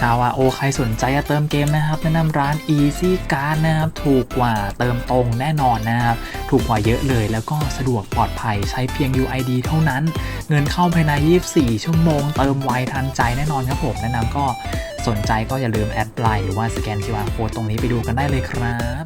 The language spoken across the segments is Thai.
ชาวอาโอใครสนใจจะเติมเกมนะครับ แนะนำร้าน Easy Card นะครับ ถูกกว่าเติมตรงแน่นอนนะครับ ถูกกว่าเยอะเลย แล้วก็สะดวกปลอดภัยใช้เพียง UID เท่านั้น เงินเข้าภายใน 24 ชั่วโมง เติมไวทันใจแน่นอนครับผม แนะนำก็สนใจก็อย่าลืมแอดไลน์หรือว่าสแกน QR Code ตรงนี้ไปดูกันได้เลยครับ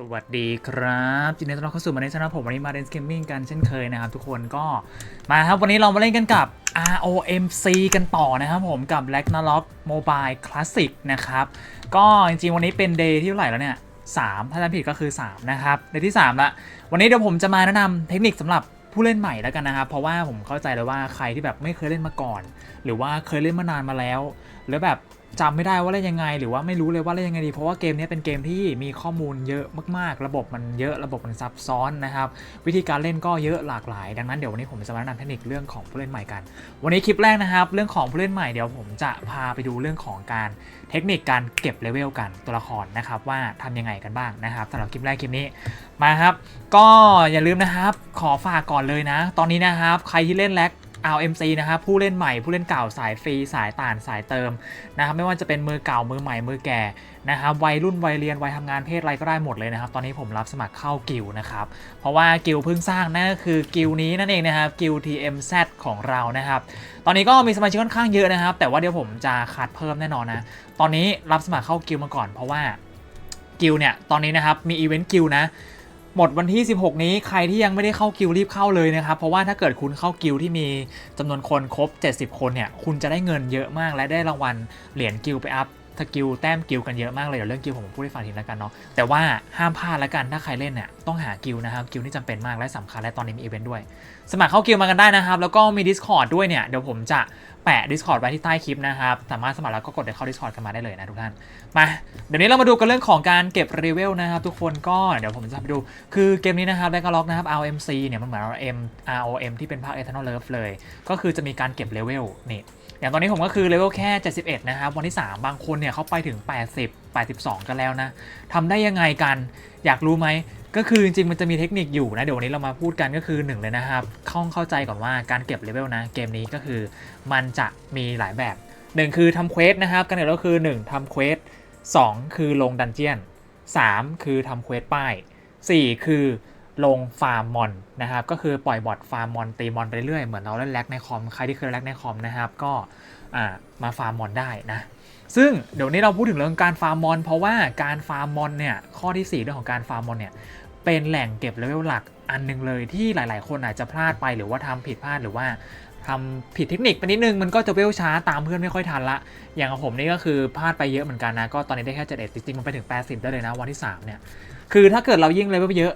สวัสดีครับยินดีต้อนรับเข้าสู่มาในช่องผมวันนี้มาเล่นเกมมิ่งกันเช่นเคยนะครับ ทุกคนก็มาครับวันนี้เรามาเล่นกันกับ ROMC กันต่อนะครับผมกับ Ragnarok Mobile Classic นะครับ ก็จริงๆ วันนี้เป็นเดย์ที่เท่าไหร่แล้วเนี่ย3ถ้าจำผิดก็คือ 3 นะครับเดย์ที่ 3 ละ วันนี้เดี๋ยวผมจะมาแนะนำเทคนิคสำหรับผู้เล่นใหม่แล้วกันนะครับเพราะว่าผมเข้าใจเลยว่าใครที่แบบไม่เคยเล่นมาก่อน หรือว่าเคยเล่นมานานมาแล้ว แล้วแบบ จำไม่ได้ว่าเล่นยังไง หรือว่าไม่รู้เลยว่าเล่นยังไงดี เพราะว่าเกมนี้เป็นเกมที่มีข้อมูลเยอะมากๆ ระบบมันเยอะระบบมันซับซ้อนนะครับวิธีการเล่นก็เยอะหลากหลาย ดังนั้นเดี๋ยววันนี้ผมจะมาแนะนำเทคนิคเรื่องของผู้เล่นใหม่กัน วันนี้คลิปแรกนะครับ เรื่องของผู้เล่นใหม่เดี๋ยวผมจะพาไปดูเรื่องของการเทคนิคการเก็บเลเวลกันตัวละครนะครับว่าทำยังไงกันบ้างนะครับสำหรับคลิปแรกคลิปนี้มาครับ ก็อย่าลืมนะครับ ขอฝากก่อนเลยนะ ตอนนี้นะครับ ใครที่เล่นแล็ก RMC นะครับผู้เล่นใหม่ผู้เล่นเก่าสายฟรีสายต่านสายเติมนะครับไม่ว่าจะเป็นมือเก่ามือใหม่มือแก่นะครับวัยรุ่นวัยเรียนวัยทำงานเพศอะไรก็ได้หมดเลยนะครับ ตอนนี้ผมรับสมัครเข้ากิลนะครับเพราะว่ากิลเพิ่งสร้างนั่นก็คือกิลนี้นั่นเองนะครับกิล TMZ ของเรานะครับ ตอนนี้ก็มีสมาชิกค่อนข้างเยอะนะครับ แต่ว่าเดี๋ยวผมจะคัดเพิ่มแน่นอนนะตอนนี้รับสมัครเข้ากิลมาก่อน เพราะว่ากิลเนี่ยตอนนี้นะครับมีอีเวนต์กิลนะ หมดวันที่ 16 นี้ใครที่ยังไม่ได้เข้ากิลด์รีบเข้าเลยนะครับ เพราะว่าถ้าเกิดคุณเข้ากิลด์ที่มีจำนวนคนครบ 70 คนเนี่ยคุณจะได้เงินเยอะมากและได้รางวัลเหรียญกิลด์ไปอัพสกิลแต้มกิลกันเยอะมากเลยเดี๋ยวเรื่องกิลผมพูดให้ฟังทีล้วกันเนาะแต่ว่าห้ามพลาดล้วกันถ้าใครเล่นเนี่ยต้องหากิลนะครับกิลนี่จำเป็นมากและสำคัญและตอนนี้มีอีเวนต์ด้วย สมัครเข้ากิลมากันได้นะครับ แล้วก็มี Discord ด้วยเนี่ยเดี๋ยวผมจะ แปะ Discord ไว้ที่ใต้คลิปนะครับ สามารถสมัครแล้วก็กดเข้า Discord กันมาได้เลยนะทุกท่าน มา เดี๋ยวนี้เรามาดูกันเรื่องของการเก็บรีเวลนะครับ ทุกคนก็เดี๋ยวผมจะไปดู คือเกมนี้นะครับ b a c k l o g นะครับ RMC เนี่ยมันเหมือน RM ROM ที่เป็นภาค Eternal Love เลย ก็คือจะมีการเก็บเลเวลนี่อย่างตอนนี้ผมก็คือเลเวลแค่ 71 นะครับ วันที่ 3 บางคนเนี่ยเขาไปถึง 80 82 กันแล้วนะทำได้ยังไงกัน อยากรู้ไหม ก็คือจริงๆมันจะมีเทคนิคอยู่นะ เดี๋ยววันนี้เรามาพูดกันก็คือหนึ่งเลยนะครับข้าเข้าใจก่อนว่าการเก็บเลเวลนะ เกมนี้ก็คือมันจะมีหลายแบบหนึ่งคือทำเควสนะครับการเก็บก็คือ 1ทำเควส2คือลงดันเจียน 3 คือทำเควสป้าย 4 คือลงฟาร์มมอนนะครับก็คือปล่อยบอทฟาร์มมอนตีมอนไปเรื่อยเหมือนเราเล่นแร็กในคอมใครที่เคยแร็กในคอมนะครับก็มาฟาร์มมอนได้นะซึ่งเดี๋ยวนี้เราพูดถึงเรื่องการฟาร์มมอน เพราะว่าการฟาร์มมอนเนี่ยข้อที่ 4 เรื่องของการฟาร์มมอนเนี่ย เป็นแหล่งเก็บเลเวลหลักอันหนึงเลยที่หลาย ๆ คนอาจจะพลาดไปหรือว่าทำผิดพลาดหรือว่าทำผิดเทคนิคไปนิดนึงมันก็จะเวลช้าตามเพื่อนไม่ค่อยทันละ อย่างของผมนี่ก็คือพลาดไปเยอะเหมือนกันนะ ก็ตอนนี้ได้แค่71จริงๆมันไปถึง 80 ได้เลยนะวันที่ 3 เนี่ย คือถ้าเกิดเรายิ่งเลเวลเยอะ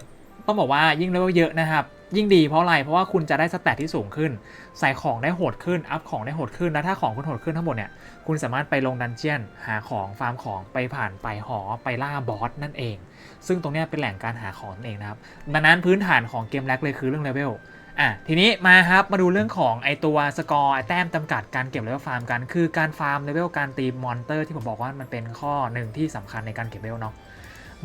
ต้องบอกว่ายิ่งเลเวลเยอะนะครับ ยิ่งดีเพราะอะไร เพราะว่าคุณจะได้สแตทที่สูงขึ้น ใส่ของได้โหดขึ้น อัพของได้โหดขึ้น แล้วถ้าของคุณโหดขึ้นทั้งหมดเนี่ย คุณสามารถไปลงดันเจียน หาของฟาร์มของไปผ่านไปหอไปล่าบอสนั่นเอง ซึ่งตรงนี้เป็นแหล่งการหาของนั่นเองนะครับดังนั้นพื้นฐานของเกมแรกเลยคือเรื่องเลเวลอะทีนี้มาครับมาดูเรื่องของไอตัวสกอร์ไอแต้มจำกัดการเก็บเลเวลฟาร์มกัน คือการฟาร์มเลเวลการตีมอนเตอร์ที่ผมบอกว่ามันเป็นข้อหนึ่งที่สำคัญในการเก็บเลเวลเนาะ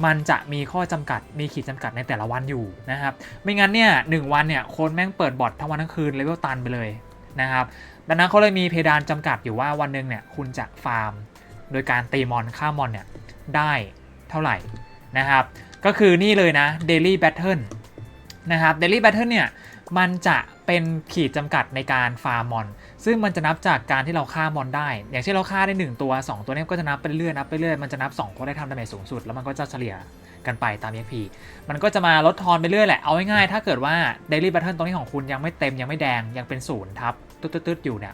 มันจะมีข้อจำกัดมีขีดจำกัดในแต่ละวันอยู่นะครับ ไม่งั้นเนี่ยหนึ่งวันเนี่ยคนแม่งเปิดบอททั้งวันทั้งคืนเลเวลตันไปเลยนะครับดังนั้นเขาเลยมีเพดานจำกัดอยู่ว่าวันหนึ่งเนี่ยคุณจะฟาร์ม โดยการตีมอนฆ่ามอนเนี่ยได้เท่าไหร่ นะครับ ก็คือนี่เลยนะ Daily Battle นะครับ Daily Battle เนี่ยมันจะเป็นขีดจำกัดในการฟาร์มมอน ซึ่งมันจะนับจากการที่เราฆ่ามอนได้ อย่างเช่นเราฆ่าได้ 1 ตัว 2 ตัวเนี้ก็จะนับไปเรื่อยนับไปเรื่อยมันจะนับ2เพราะได้ทำดาเมจสูงสุด แล้วมันก็จะเฉลี่ยกันไปตาม EXP มันก็จะมาลดทอนไปเรื่อยแหละ เอาง่ายๆ ถ้าเกิดว่า Daily Battle ตรงนี้ของคุณยังไม่เต็มยังไม่แดงยังเป็นศูนย์ทับตึ๊ดๆอยู่เนี่ย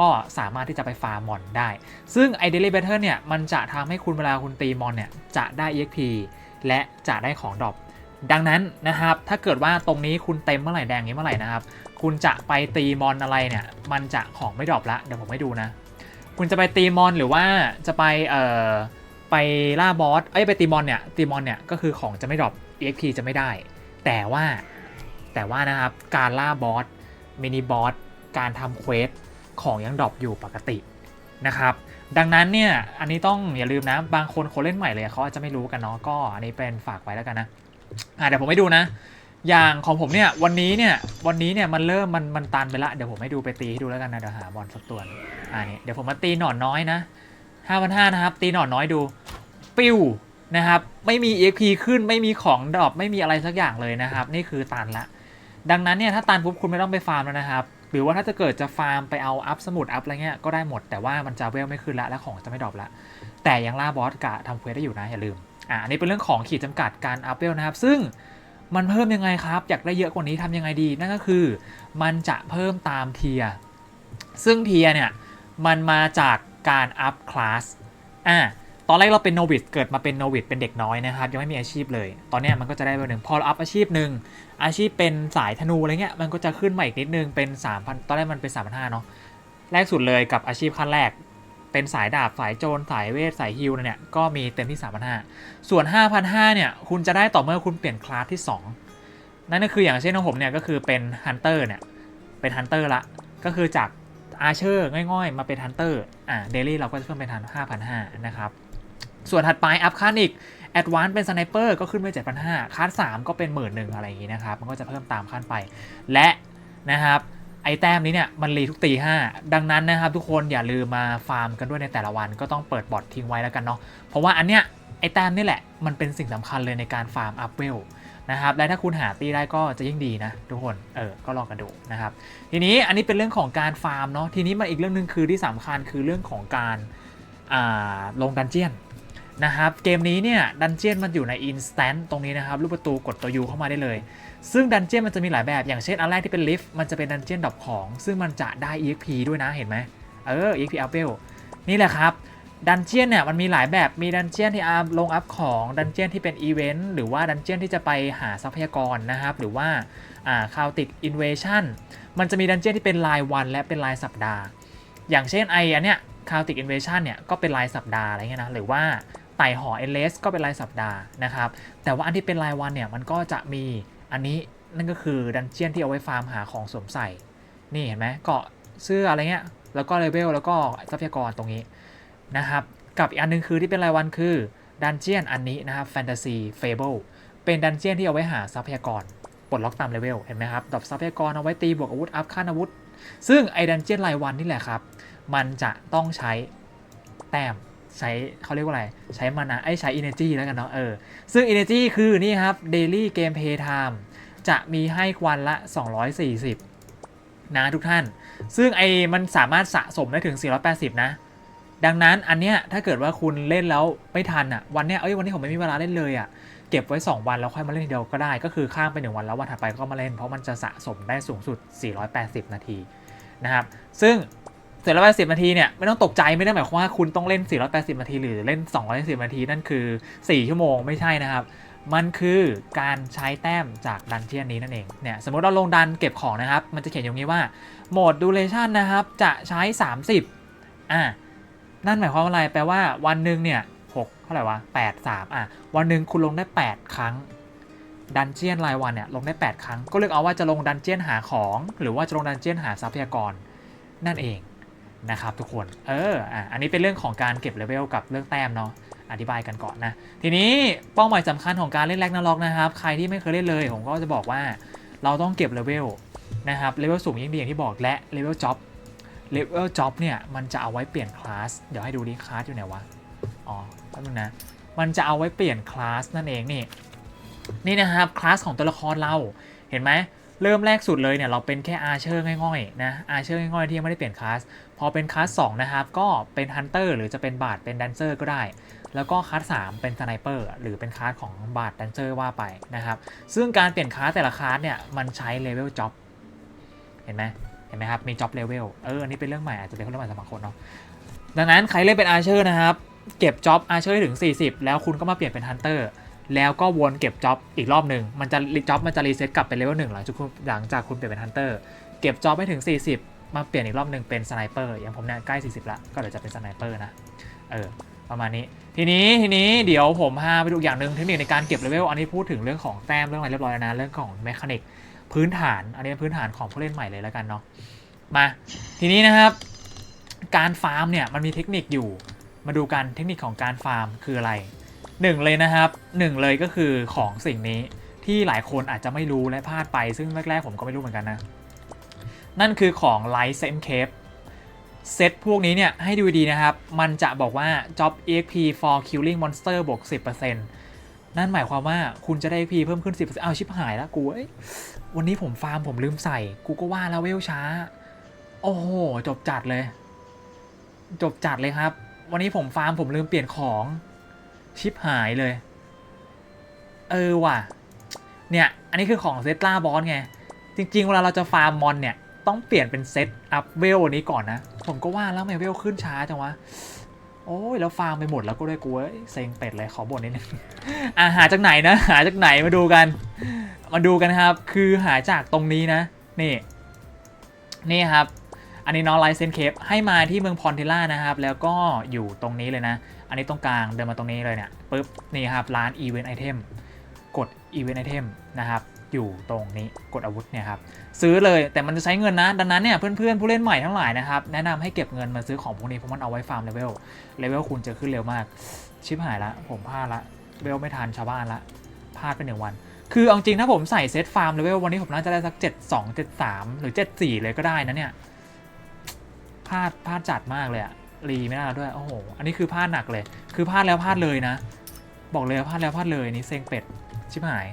ก็สามารถที่จะไปฟาร์มมอนได้ ซึ่งไอเดลี่เบเทอร์เนี่ยมันจะทำให้คุณเวลาคุณตีมอนเนี่ยจะได้ EXP และจะได้ของดรอปดังนั้นนะครับ ถ้าเกิดว่าตรงนี้คุณเต็มเมื่อไหร่แดงนี้เมื่อไหร่นะครับ คุณจะไปตีมอนอะไรเนี่ย มันจะของไม่ดรอปละ เดี๋ยวผมให้ดูนะ คุณจะไปตีมอนหรือว่าจะไปเอ่อไปล่าบอส เอ้ยไปตีมอนเนี่ย ตีมอนเนี่ยก็คือของจะไม่ดรอป EXP จะไม่ได้ แต่ว่าแต่ว่านะครับ การล่าบอสมินิบอส การทำเควส ของยังดรอปอยู่ปกตินะครับ ดังนั้นเนี่ยอันนี้ต้องอย่าลืมนะ บางคนคนเล่นใหม่เลยเขาอาจจะไม่รู้กันเนาะก็อันนี้เป็นฝากไว้แล้วกันนะอะเดี๋ยวผมให้ดูนะ อย่างของผมเนี่ยวันนี้เนี่ยวันนี้เนี่ยมันเริ่มมันมันตันไปละเดี๋ยวผมให้ดูไปตีให้ดูแล้วกันนะเดี๋ยวหาบอลสักตัวอ่านี่เดี๋ยวผมมาตีหนอนน้อยนะห้าพันห้านะครับ ตีหนอนน้อยดูปิ้วนะครับไม่มี EXP ขึ้นไม่มีของดรอปไม่มีอะไรสักอย่างเลยนะครับ นี่คือตันละ ดังนั้นเนี่ยถ้าตันปุ๊บคุณไม่ต้องไปฟาร์มแล้วนะครับ หรือว่าถ้าจะเกิดจะฟาร์มไปเอาอัพสมุดอัพอะไรเงี้ยก็ได้หมดแต่ว่ามันจะเวลไม่ขึ้นละและของจะไม่ดรอปละ แต่ยังล่าบอสกะทำเควสได้อยู่นะอย่าลืมอ่าอันนี้เป็นเรื่องของขีดจำกัดการอัพเวลนะครับ ซึ่งมันเพิ่มยังไงครับ อยากได้เยอะกว่านี้ทำยังไงดี นั่นก็คือ มันจะเพิ่มตามเทียร์ซึ่งเทียร์เนี่ยมันมาจากการอัพคลาสอ่า ตอนแรกเราเป็นโนวิสเกิดมาเป็นโนวิสเป็นเด็กน้อยนะครับ ยังไม่มีอาชีพเลย ตอนนี้มันก็จะได้เบอร์หนึ่งพอเราอัพอาชีพหนึ่งอาชีพเป็นสายธนูอะไรเงี้ยมันก็จะขึ้นมาอีกนิดนึงเป็น3,000ตอนแรกมันเป็น3,500เนาะแรกสุดเลยกับอาชีพขั้นแรก เป็นสายดาบสายโจรสายเวทสายฮิลเนี่ยก็มีเต็มที่ 3,500 ส่วน 5,500เนี่ยคุณจะได้ต่อเมื่อคุณเปลี่ยนคลาสที่ 2 นั่นก็คืออย่างเช่นของผมเนี่ยก็คือเป็นฮันเตอร์เนี่ยเป็นฮันเตอร์ละก็คือจากอาเชอร์ง่อยๆ มาเป็นฮันเตอร์อ่าเดลี่เราก็จะเพิ่มเป็นทัน5,500นะครับ ส่วนถัดไปอัพคันอีกแอดวานเป็นสไนเปอร์ก็ขึ้นไป7,500คัส3ก็เป็นหมื่นหนึ่งอะไรอย่างงี้นะครับ มันก็จะเพิ่มตามขั้นไป และนะครับไอแต้มนี้เนี่ยมันรีทุกตีห้าดังนั้นนะครับทุกคนอย่าลืมมาฟาร์มกันด้วยในแต่ละวันก็ต้องเปิดบอททิ้งไว้แล้วกันเนาะเพราะว่าอันเนี้ยไอแต้มนี่แหละมันเป็นสิ่งสำคัญเลยในการฟาร์มอัพเวลนะครับและถ้าคุณหาตีได้ก็จะยิ่งดีนะทุกคนเออก็ลองกันดูนะครับทีนี้อันนี้เป็นเรื่องของการฟาร์มเนาะทีนี้มาอีกเรื่องหนึ่งคือที่สำคัญคือเรื่องของการาลงดันเจียน นะครับเกมนี้เนี่ยดันเจียนมันอยู่ใน instant ตรงนี้นะครับรูปประตูกดตัว U เข้ามาได้เลย ซึ่งดันเจียนมันจะมีหลายแบบอย่างเช่นอันแรกที่เป็นลิฟต์มันจะเป็นดันเจียนดรอปของ ซึ่งมันจะได้ EXP ด้วยนะเห็นไหมเออ EXP up l นี่แหละครับดันเจียนเนี่ยมันมีหลายแบบมีดันเจียนที่อัพลงอัพของดันเจียนที่เป็นอีเวนต์หรือว่าดันเจียนที่จะไปหาทรัพยากรนะครับ หรือว่าอ่าคาวติกอินเวชั่นมันจะมีดันเจียนที่เป็นรายวันและเป็นรายสัปดาห์ อย่างเช่นไออันเนี้ยคาวติกอินเวชั่นเนี่ยก็เป็นรายสัปดาห์อะไรเงี้ยนะหรือว่า ไต่หอเอเลสก็เป็นรายสัปดาห์นะครับ แต่ว่าอันที่เป็นรายวันเนี่ยมันก็จะมีอันนี้นั่นก็คือดันเจียนที่เอาไว้ฟาร์มหาของสวมใส่ นี่เห็นไหมเกาะเสื้ออะไรเงี้ย แล้วก็เลเวลแล้วก็ทรัพยากรตรงนี้นะครับ กับอีกอันหนึงคือที่เป็นรายวันคือดันเจียนอันนี้นะครับแฟนตาซีเฟเบิลเป็นดันเจียนที่เอาไว้หาทรัพยากรปลดล็อกตามเลเวลเห็นไหมครับดรอปทรัพยากรเอาไว้ตีบวกอาวุธอัพขั้นอาวุธ ซึ่งไอ้ดันเจียนรายวันนี่แหละครับ มันจะต้องใช้แต้ม ใช้เขาเรียกว่าอะไร ใช้มานะไอ้ใช้ energy แล้วกันเนาะเออซึ่ง energy คือนี่ครับ daily gameplay time จะมีให้วันละ 240 นะทุกท่าน ซึ่งไอ้มันสามารถสะสมได้ถึง 480 นะ ดังนั้นอันเนี้ยถ้าเกิดว่าคุณเล่นแล้วไม่ทันอะวันเนี้ยเอ้ยวันนี้ผมไม่มีเวลาเล่นเลยอะเก็บไว้ 2 วันแล้วค่อยมาเล่นทีเดียวก็ได้ ก็คือข้ามไป 1 วันแล้ววันถัดไปก็มาเล่น เพราะมันจะสะสมได้สูงสุด 480 นาทีนะครับ ซึ่ง 480นาทีเนี่ยไม่ต้องตกใจไม่ได้หมายความว่าคุณต้องเล่น480นาทีหรือเล่น210นาทีนั่นคือ4ชั่วโมงไม่ใช่นะครับ มันคือการใช้แต้มจากดันเจียนนี้นั่นเองเนี่ยสมมติเราลงดันเก็บของนะครับ มันจะเขียนอย่างนี้ว่าโหมดดูเลชันนะครับจะใช้ 30อ่านั่นหมายความว่าอะไรแปลว่าวันหนึ่งเนี่ย6เท่าไหร่วะ8 3อะวันหนึ่งคุณลงได้ 8 ครั้งดันเจียนรายวันเนี่ยลงได้ 8 ครั้ง ก็เลือกเอาว่าจะลงดันเจียนหาของ หรือว่าจะลงดันเจียนหาทรัพยากร นั่นเอง นะครับทุกคนเอออะอันนี้เป็นเรื่องของการเก็บเลเวลกับเรื่องแต้มเนาะอธิบายกันก่อนนะ ทีนี้เป้าหมายสำคัญของการเล่นแร็กนาล็อกนะครับ ใครที่ไม่เคยเล่นเลย ผมก็จะบอกว่าเราต้องเก็บเลเวลนะครับเลเวลสูงยิ่งดีอย่างที่บอกและเลเวลจ็อบเลเวลจ็อบเนี่ยมันจะเอาไว้เปลี่ยนคลาสเดี๋ยวให้ดูดิคลาสอยู่ไหนวะอ๋อแป๊บนึงนะมันจะเอาไว้เปลี่ยนคลาสนั่นเองนี่นี่นะครับคลาสของตัวละครเราเห็นไหม เริ่มแรกสุดเลยเนี่ยเราเป็นแค่อาร์เชอร์ง่อยๆนะอาร์เชอร์ง่อยๆที่ยังไม่ได้เปลี่ยนคลาสพอเป็นคลาส2นะครับก็เป็นฮันเตอร์หรือจะเป็นบาดเป็นแดนเซอร์ก็ได้ แล้วก็คลาส3เป็นสไนเปอร์หรือเป็นคลาสของบาดแดนเซอร์ว่าไปนะครับซึ่งการเปลี่ยนคลาสแต่ละคลาสเนี่ยมันใช้เลเวลจ็อบเห็นไหมเห็นไหมครับมีจ็อบเลเวลเอออันนี้เป็นเรื่องใหม่อาจจะเป็นเรื่องใหม่สำหรับคนเนาะดังนั้นใครเล่นเป็นอาร์เชอร์นะครับเก็บจ็อบอาร์เชอร์ถึง 40 แล้วคุณก็มาเปลี่ยนเป็นฮันเตอร์ แล้วก็วนเก็บจ็อบอีกรอบหนึ่งมันจะจ็อบมันจะรีเซ็ตกลับเป็นเลเวลหนึ่งหลังจากคุณหลังจากคุณเปลี่ยนเป็นฮันเตอร์เก็บจ็อบให้ถึง 40 มาเปลี่ยนอีกรอบหนึ่งเป็นสไนเปอร์อย่างผมเนี่ยใกล้ 40 ละก็เดี๋ยวจะเป็นสไนเปอร์นะเออประมาณนี้ ทีนี้ทีนี้เดี๋ยวผมพาไปดูอย่างหนึ่งเทคนิคในการเก็บเลเวลอันนี้พูดถึงเรื่องของแต้มเรื่องอะไรเรียบร้อยแล้วนะเรื่องของแมคานิกพื้นฐาน อันนี้พื้นฐานของผู้เล่นใหม่เลยแล้วกันเนาะมาทีนี้นะครับ การฟาร์มเนี่ยมันมีเทคนิคอยู่ มาดูกันเทคนิคของการฟาร์มคืออะไร หนึ่งเลยนะครับหนึ่งเลยก็คือของสิ่งนี้ที่หลายคนอาจจะไม่รู้และพลาดไป ซึ่งแรกๆผมก็ไม่รู้เหมือนกันนะ นั่นคือของ Light s e m Cape เซตพวกนี้เนี่ยให้ดูดีนะครับ มันจะบอกว่า Job EXP for Killing Monster บวก 10%นั่นหมายความว่าคุณจะได้ EXP เพิ่มขึ้น 10%เอาชิบหายแล้วกูวันนี้ผมฟาร์มผมลืมใส่ กูก็ว่าแล้วเวลช้า โอ้โห จบจัดเลย จบจัดเลยครับ วันนี้ผมฟาร์มผมลืมเปลี่ยนของ ชิปหายเลย เออว่ะ เนี่ย อันนี้คือของเซตล่าบอสไง จริง ๆ เวลาเราจะฟาร์มมอนเนี่ย ต้องเปลี่ยนเป็นเซตอัพเวลนี้ก่อนนะ ผมก็ว่าแล้วไมเวลขึ้นช้าจังวะ โอ้ย แล้วฟาร์มไปหมดแล้วก็ด้วยกูเอ้ยเซ็งเป็ดเลยขอบ่นนิดนึงอะหาจากไหนนะ หาจากไหนมาดูกัน มาดูกันครับ คือหาจากตรงนี้นะ นี่ นี่ครับ อันนี้น้องไลเซนเคปให้มาที่เมืองพอนเทล่านะครับ แล้วก็อยู่ตรงนี้เลยนะ อันนี้ตรงกลางเดินมาตรงนี้เลยเนี่ยปุ๊บนี่ครับร้านอีเวนต์ไอเทมกดอีเวนต์ไอเทมนะครับอยู่ตรงนี้กดอาวุธเนี่ยครับซื้อเลยแต่มันจะใช้เงินนะ ดังนั้นเนี่ยเพื่อนๆผู้เล่นใหม่ทั้งหลายนะครับแนะนำให้เก็บเงินมาซื้อของพวกนี้เพราะมันเอาไว้ฟาร์มเลเวลเลเวลคุณจะขึ้นเร็วมาก ชิบหายละ ผมพลาดละเวลไม่ทันชาวบ้านละพลาดไปหนึ่งวัน คือเอาจริงถ้าผมใส่เซตฟาร์มเลเวลวันนี้ผมน่าจะได้สัก 7 2 7 3 หรือ 7 4 เลยก็ได้นะเนี่ยพลาดพลาดจัดมากเลยอะ รีไม่ได้แล้วด้วยโอ้โหอันนี้คือพลาดหนักเลย คือพลาดแล้วพลาดเลยนะ บอกเลยพลาดแล้วพลาดเลยนี่เซ็งเป็ดชิบหาย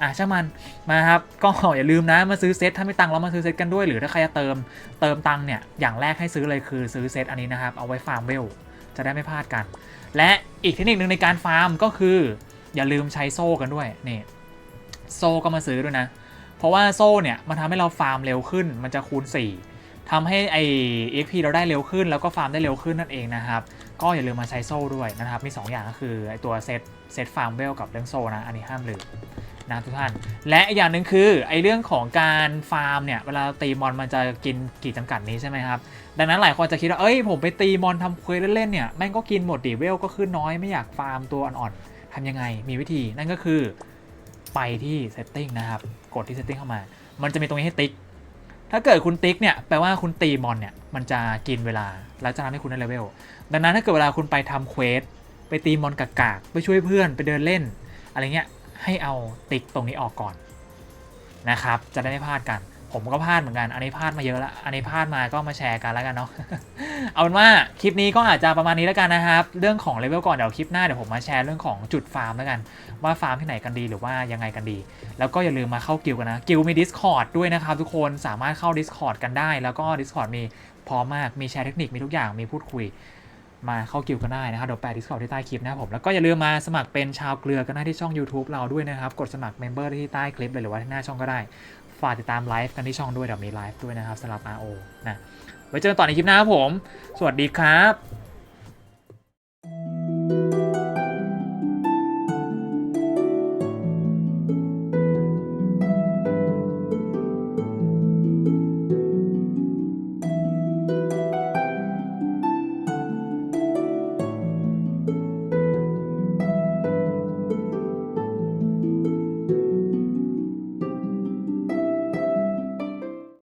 อะช่างมันมาครับก็อย่าลืมนะมาซื้อเซตถ้าไม่ตังค์แล้วมาซื้อเซตกันด้วยหรือถ้าใครจะเติมเติมตังเนี่ยอย่างแรกให้ซื้อเลยคือซื้อเซตอันนี้นะครับเอาไว้ฟาร์มเวลจะได้ไม่พลาดกัน และอีกเทคนิคหนึ่งในการฟาร์มก็คือ อย่าลืมใช้โซ่กันด้วยนี่โซ่ก็มาซื้อด้วยนะ เพราะว่าโซ่เนี่ยมันทำให้เราฟาร์มเร็วขึ้นมันจะคูณ 4 ทำให้ไอ EXP เราได้เร็วขึ้น แล้วก็ฟาร์มได้เร็วขึ้นนั่นเองนะครับ ก็อย่าลืมมาใช้โซ่ด้วยนะครับ มี 2 อย่างก็คือไอตัวเซตเซตฟาร์มเวลกับเรื่องโซ่นะ อันนี้ห้ามลืมนะทุกท่าน และอีกอย่างหนึ่งคือไอเรื่องของการฟาร์มเนี่ยเวลาตีมอนมันจะกินกี่จำกัดนี้ใช่ไหมครับ ดังนั้นหลายคนจะคิดว่า เอ้ยผมไปตีมอนทำเควสเล่นๆเนี่ยแม่งก็กินหมดดิเวลก็ขึ้นน้อยไม่อยากฟาร์มตัวอ่อนๆทำยังไงมีวิธีนั่นก็คือไปที่ setting นะครับ กดที่ setting เข้ามา มันจะมีตรงนี้ให้ติ๊ก ถ้าเกิดคุณติ๊กเนี่ยแปลว่าคุณตีมอนเนี่ยมันจะกินเวลา แล้วจะทำให้คุณได้เลเวล ดังนั้นถ้าเกิดเวลาคุณไปทำเควสไปตีมอนกากๆไปช่วยเพื่อนไปเดินเล่น อะไรเงี้ยให้เอาติ๊กตรงนี้ออกก่อนนะครับ จะได้ไม่พลาดกัน ผมก็พลาดเหมือนกัน อันนี้พลาดมาเยอะแล้วอันนี้พลาดมาก็มาแชร์กันแล้วกันเนาะ เอาเป็นว่าคลิปนี้ก็อาจจะประมาณนี้แล้วกันนะครับ เรื่องของเลเวลก่อนเดี๋ยวคลิปหน้าเดี๋ยวผมมาแชร์เรื่องของจุดฟาร์มแล้วกัน ว่าฟาร์มที่ไหนกันดีหรือว่ายังไงกันดี แล้วก็อย่าลืมมาเข้ากิลกันนะ กิลมี Discord ด้วยนะครับทุกคน สามารถเข้า Discord กันได้ แล้วก็ Discord มีพร้อมมาก มีแชร์เทคนิค มีทุกอย่าง มีพูดคุย มาเข้ากิลกันได้นะครับเดี๋ยวแปะ Discord ที่ใต้คลิปนะผม แล้วก็อย่าลืมมาสมัครเป็นชาวเกลือกันได้ที่ช่อง YouTube เราด้วยนะครับ กดสมัครเมมเบอร์ที่ใต้คลิปเลยหรือว่าที่หน้าช่องก็ได้ ฝากติดตามไลฟ์กันที่ช่องด้วยเดี๋ยวมีไลฟ์ด้วยนะครับสำหรับ RO นะไว้เจอกันต่อในคลิปหน้าครับผม สวัสดีครับ